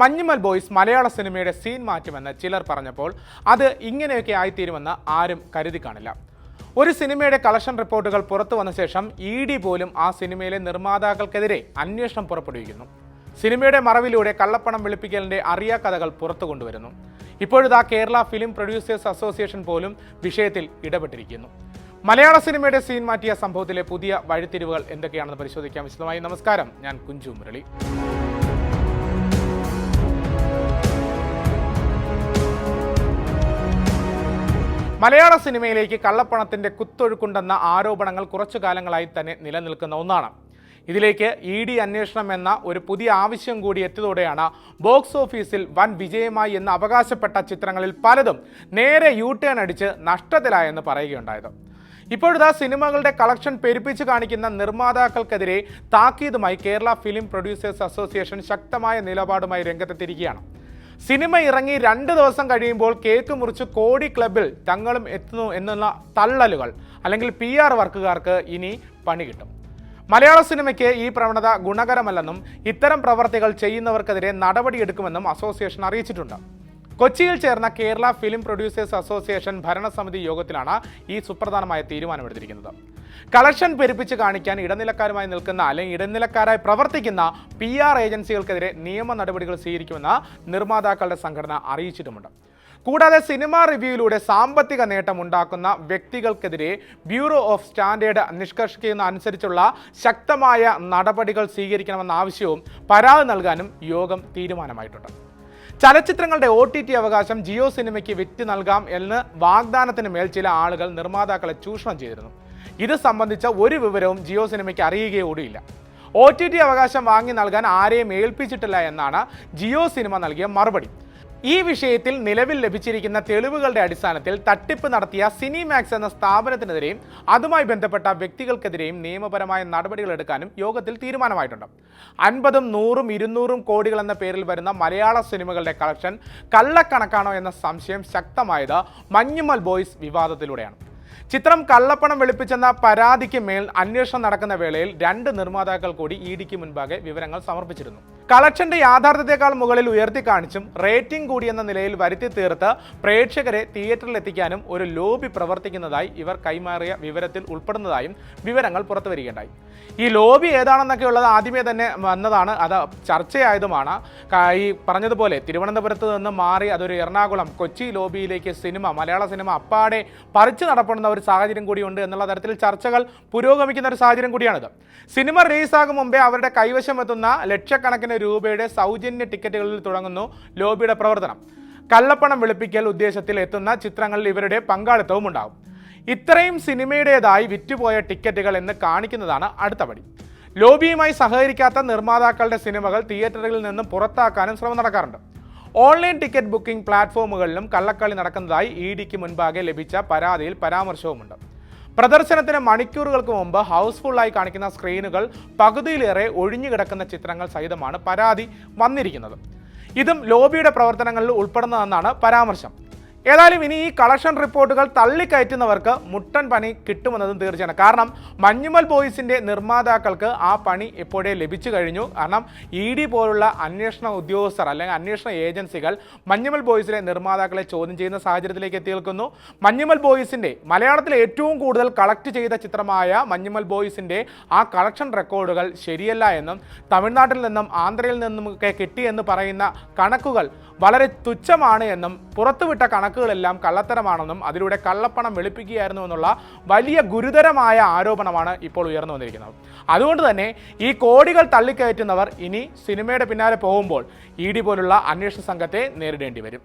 Manjummel boys മലയാള സിനിമയുടെ scene മാറ്റുമെന്ന് ചിലർ പറഞ്ഞപ്പോൾ അത് ഇങ്ങനെയൊക്കെ ആയിത്തീരുമെന്ന് ആരും കരുതി കാണില്ല. ഒരു സിനിമയുടെ കളക്ഷൻ റിപ്പോർട്ടുകൾ പുറത്തു വന്ന ശേഷം ഇ ഡി പോലും ആ സിനിമയിലെ നിർമ്മാതാക്കൾക്കെതിരെ അന്വേഷണം പുറപ്പെടുവിക്കുന്നു. സിനിമയുടെ മറവിലൂടെ കള്ളപ്പണം വെളുപ്പിക്കലിന്റെ അറിയാ കഥകൾ പുറത്തു കൊണ്ടുവരുന്നു. ഇപ്പോഴിതാ കേരള ഫിലിം പ്രൊഡ്യൂസേഴ്സ് അസോസിയേഷൻ പോലും വിഷയത്തിൽ ഇടപെട്ടിരിക്കുന്നു. മലയാള സിനിമയുടെ സീൻ മാറ്റിയ സംഭവത്തിലെ പുതിയ വഴിത്തിരിവുകൾ എന്തൊക്കെയാണെന്ന് പരിശോധിക്കാം. വിശദമായി നമസ്കാരം. ഞാൻ കുഞ്ചു മുരളി. മലയാള സിനിമയിലേക്ക് കള്ളപ്പണത്തിന്റെ കുത്തൊഴുക്കുണ്ടെന്ന ആരോപണങ്ങൾ കുറച്ചു കാലങ്ങളായി തന്നെ നിലനിൽക്കുന്ന ഒന്നാണ്. ഇതിലേക്ക് ഇ ഡി അന്വേഷണം എന്ന ഒരു പുതിയ ആവശ്യം കൂടി എത്തിയതോടെയാണ് ബോക്സ് ഓഫീസിൽ വൻ വിജയമായി എന്ന് അവകാശപ്പെട്ട ചിത്രങ്ങളിൽ പലതും നേരെ യു ടേൺ അടിച്ച് നഷ്ടത്തിലായെന്ന് പറയുകയുണ്ടായത്. ഇപ്പോഴത്തെ സിനിമകളുടെ കളക്ഷൻ പെരുപ്പിച്ച് കാണിക്കുന്ന നിർമ്മാതാക്കൾക്കെതിരെ താക്കീതുമായി കേരള ഫിലിം പ്രൊഡ്യൂസേഴ്സ് അസോസിയേഷൻ ശക്തമായ നിലപാടുമായി രംഗത്തെത്തിയിരിക്കുകയാണ്. സിനിമ ഇറങ്ങി രണ്ട് ദിവസം കഴിയുമ്പോൾ കേക്ക് മുറിച്ച് കോടി ക്ലബിൽ തങ്ങളും എത്തുന്നു എന്നുള്ള തള്ളലുകൾ അല്ലെങ്കിൽ പി ആർ വർക്കുകാർക്ക് ഇനി പണി കിട്ടും. മലയാള സിനിമയ്ക്ക് ഈ പ്രവണത ഗുണകരമല്ലെന്നും ഇത്തരം പ്രവർത്തികൾ ചെയ്യുന്നവർക്കെതിരെ നടപടിയെടുക്കുമെന്നും അസോസിയേഷൻ അറിയിച്ചിട്ടുണ്ട്. കൊച്ചിയിൽ ചേർന്ന കേരള ഫിലിം പ്രൊഡ്യൂസേഴ്സ് അസോസിയേഷൻ ഭരണസമിതി യോഗത്തിലാണ് ഈ സുപ്രധാനമായ തീരുമാനമെടുത്തിരിക്കുന്നത്. കളക്ഷൻ പെരുപ്പിച്ച് കാണിക്കാൻ ഇടനിലക്കാരുമായി നിൽക്കുന്ന അല്ലെങ്കിൽ ഇടനിലക്കാരായി പ്രവർത്തിക്കുന്ന പി ആർ ഏജൻസികൾക്കെതിരെ നിയമ നടപടികൾ സ്വീകരിക്കുമെന്ന് നിർമ്മാതാക്കളുടെ സംഘടന അറിയിച്ചിട്ടുമുണ്ട്. കൂടാതെ സിനിമാ റിവ്യൂയിലൂടെ സാമ്പത്തിക നേട്ടം ഉണ്ടാക്കുന്ന വ്യക്തികൾക്കെതിരെ ബ്യൂറോ ഓഫ് സ്റ്റാൻഡേർഡ് നിഷ്കർഷിക്കുന്ന അനുസരിച്ചുള്ള ശക്തമായ നടപടികൾ സ്വീകരിക്കണമെന്ന ആവശ്യവും പരാതി നൽകാനും യോഗം തീരുമാനമായിട്ടുണ്ട്. ചലച്ചിത്രങ്ങളുടെ ഒ ടി ടി അവകാശം ജിയോ സിനിമയ്ക്ക് വിറ്റ് നൽകാം എന്ന് വാഗ്ദാനത്തിന് മേൽ ചില ആളുകൾ നിർമ്മാതാക്കളെ ചൂഷണം ചെയ്തിരുന്നു. ഇത് സംബന്ധിച്ച ഒരു വിവരവും ജിയോ സിനിമയ്ക്ക് അറിയുകയോടിയില്ല ഒ ടി ടി അവകാശം വാങ്ങി നൽകാൻ ആരെയും ഏൽപ്പിച്ചിട്ടില്ല എന്നാണ് ജിയോ സിനിമ നൽകിയ മറുപടി. ഈ വിഷയത്തിൽ നിലവിൽ ലഭിച്ചിരിക്കുന്ന തെളിവുകളുടെ അടിസ്ഥാനത്തിൽ തട്ടിപ്പ് നടത്തിയ സിനിമാക്സ് എന്ന സ്ഥാപനത്തിനെതിരെയും അതുമായി ബന്ധപ്പെട്ട വ്യക്തികൾക്കെതിരെയും നിയമപരമായ നടപടികൾ എടുക്കാനും യോഗത്തിൽ തീരുമാനമായിട്ടുണ്ട്. അൻപതും നൂറും ഇരുന്നൂറും കോടികൾ എന്ന പേരിൽ വരുന്ന മലയാള സിനിമകളുടെ കളക്ഷൻ കള്ളക്കണക്കാണോ എന്ന സംശയം ശക്തമായത് മഞ്ഞുമൽ ബോയ്സ് വിവാദത്തിലൂടെയാണ്. ചിത്രം കള്ളപ്പണം വെളുപ്പിച്ചെന്ന പരാതിക്ക് മേൽ അന്വേഷണം നടക്കുന്ന വേളയിൽ രണ്ട് നിർമ്മാതാക്കൾ കൂടി ഇ ഡിക്ക് മുൻപാകെ വിവരങ്ങൾ സമർപ്പിച്ചിരുന്നു. കളക്ഷന്റെ യാഥാർത്ഥ്യത്തെക്കാൾ മുകളിൽ ഉയർത്തി കാണിച്ചും റേറ്റിംഗ് കൂടിയെന്ന നിലയിൽ വരുത്തി തീർത്ത് പ്രേക്ഷകരെ തിയേറ്ററിൽ എത്തിക്കാനും ഒരു ലോബി പ്രവർത്തിക്കുന്നതായി ഇവർ കൈമാറിയ വിവരത്തിൽ ഉൾപ്പെടുന്നതായും വിവരങ്ങൾ പുറത്തു വരികയുണ്ടായി. ഈ ലോബി ഏതാണെന്നൊക്കെ ഉള്ളത് ആദ്യമേ തന്നെ വന്നതാണ്. അത് ചർച്ചയായതുമാണ്. ഈ പറഞ്ഞതുപോലെ തിരുവനന്തപുരത്ത് നിന്ന് മാറി അതൊരു എറണാകുളം കൊച്ചി ലോബിയിലേക്ക് സിനിമ മലയാള സിനിമ അപ്പാടെ പറിച്ചു നടപ്പെടുന്ന ഒരു സാഹചര്യം കൂടിയുണ്ട് എന്നുള്ള തരത്തിൽ ചർച്ചകൾ പുരോഗമിക്കുന്ന ഒരു സാഹചര്യം കൂടിയാണിത്. സിനിമ റിലീസാകും മുമ്പേ അവരുടെ കൈവശം എത്തുന്ന ലക്ഷക്കണക്കിന് രൂപയുടെ സൗജന്യ ടിക്കറ്റുകളിൽ തുടങ്ങുന്നു ലോബിയുടെ പ്രവർത്തനം. കള്ളപ്പണം വെളുപ്പിക്കൽ ഉദ്ദേശത്തിൽ എത്തുന്ന ചിത്രങ്ങളിൽ ഇവരുടെ പങ്കാളിത്തവും ഉണ്ടാകും. ഇത്രയും സിനിമയുടേതായി വിറ്റുപോയ ടിക്കറ്റുകൾ എന്ന് കാണിക്കുന്നതാണ് അടുത്ത പടി. ലോബിയുമായി സഹകരിക്കാത്ത നിർമ്മാതാക്കളുടെ സിനിമകൾ തിയേറ്ററുകളിൽ നിന്നും പുറത്താക്കാനും ശ്രമം നടക്കാറുണ്ട്. ഓൺലൈൻ ടിക്കറ്റ് ബുക്കിംഗ് പ്ലാറ്റ്ഫോമുകളിലും കള്ളക്കളി നടക്കുന്നതായി ഇ ഡിക്ക് മുൻപാകെ ലഭിച്ച പരാതിയിൽ പരാമർശവുമുണ്ട്. പ്രദർശനത്തിന് മണിക്കൂറുകൾക്ക് മുമ്പ് ഹൗസ്ഫുള്ളായി കാണിക്കുന്ന സ്ക്രീനുകൾ പകുതിയിലേറെ ഒഴിഞ്ഞുകിടക്കുന്ന ചിത്രങ്ങൾ സഹിതമാണ് പരാതി വന്നിരിക്കുന്നത്. ഇതും ലോബിയുടെ പ്രവർത്തനങ്ങളിൽ ഉൾപ്പെടുന്നതെന്നാണ് പരാമർശം. ഏതായാലും ഇനി ഈ കളക്ഷൻ റിപ്പോർട്ടുകൾ തള്ളിക്കയറ്റുന്നവർക്ക് മുട്ടൻ പണി കിട്ടുമെന്നതും തീർച്ചയാണ്. കാരണം മഞ്ഞുമൽ ബോയ്സിന്റെ നിർമ്മാതാക്കൾക്ക് ആ പണി എപ്പോഴേ ലഭിച്ചു കഴിഞ്ഞു. കാരണം ഇ ഡി പോലുള്ള അന്വേഷണ ഉദ്യോഗസ്ഥർ അല്ലെങ്കിൽ അന്വേഷണ ഏജൻസികൾ മഞ്ഞുമൽ ബോയ്സിലെ നിർമ്മാതാക്കളെ ചോദ്യം ചെയ്യുന്ന സാഹചര്യത്തിലേക്ക് എത്തി നിൽക്കുന്നു മഞ്ഞുമൽ ബോയ്സിന്റെ മലയാളത്തിൽ ഏറ്റവും കൂടുതൽ കളക്ട് ചെയ്ത ചിത്രമായ മഞ്ഞുമൽ ബോയ്സിന്റെ ആ കളക്ഷൻ റെക്കോർഡുകൾ ശരിയല്ല എന്നും തമിഴ്നാട്ടിൽ നിന്നും ആന്ധ്രയിൽ നിന്നും ഒക്കെ കിട്ടിയെന്ന് പറയുന്ന കണക്കുകൾ വളരെ തുച്ഛമാണ് എന്നും പുറത്തുവിട്ട കണക്കുകളെല്ലാം കള്ളത്തരമാണെന്നും അതിലൂടെ കള്ളപ്പണം വെളുപ്പിക്കുകയായിരുന്നു എന്നുള്ള വലിയ ഗുരുതരമായ ആരോപണമാണ് ഇപ്പോൾ ഉയർന്നു വന്നിരിക്കുന്നത്. അതുകൊണ്ട് തന്നെ ഈ കോടികൾ തള്ളിക്കയറ്റുന്നവർ ഇനി സിനിമയുടെ പിന്നാലെ പോകുമ്പോൾ ഇ ഡി പോലുള്ള അന്വേഷണ സംഘത്തെ നേരിടേണ്ടി വരും.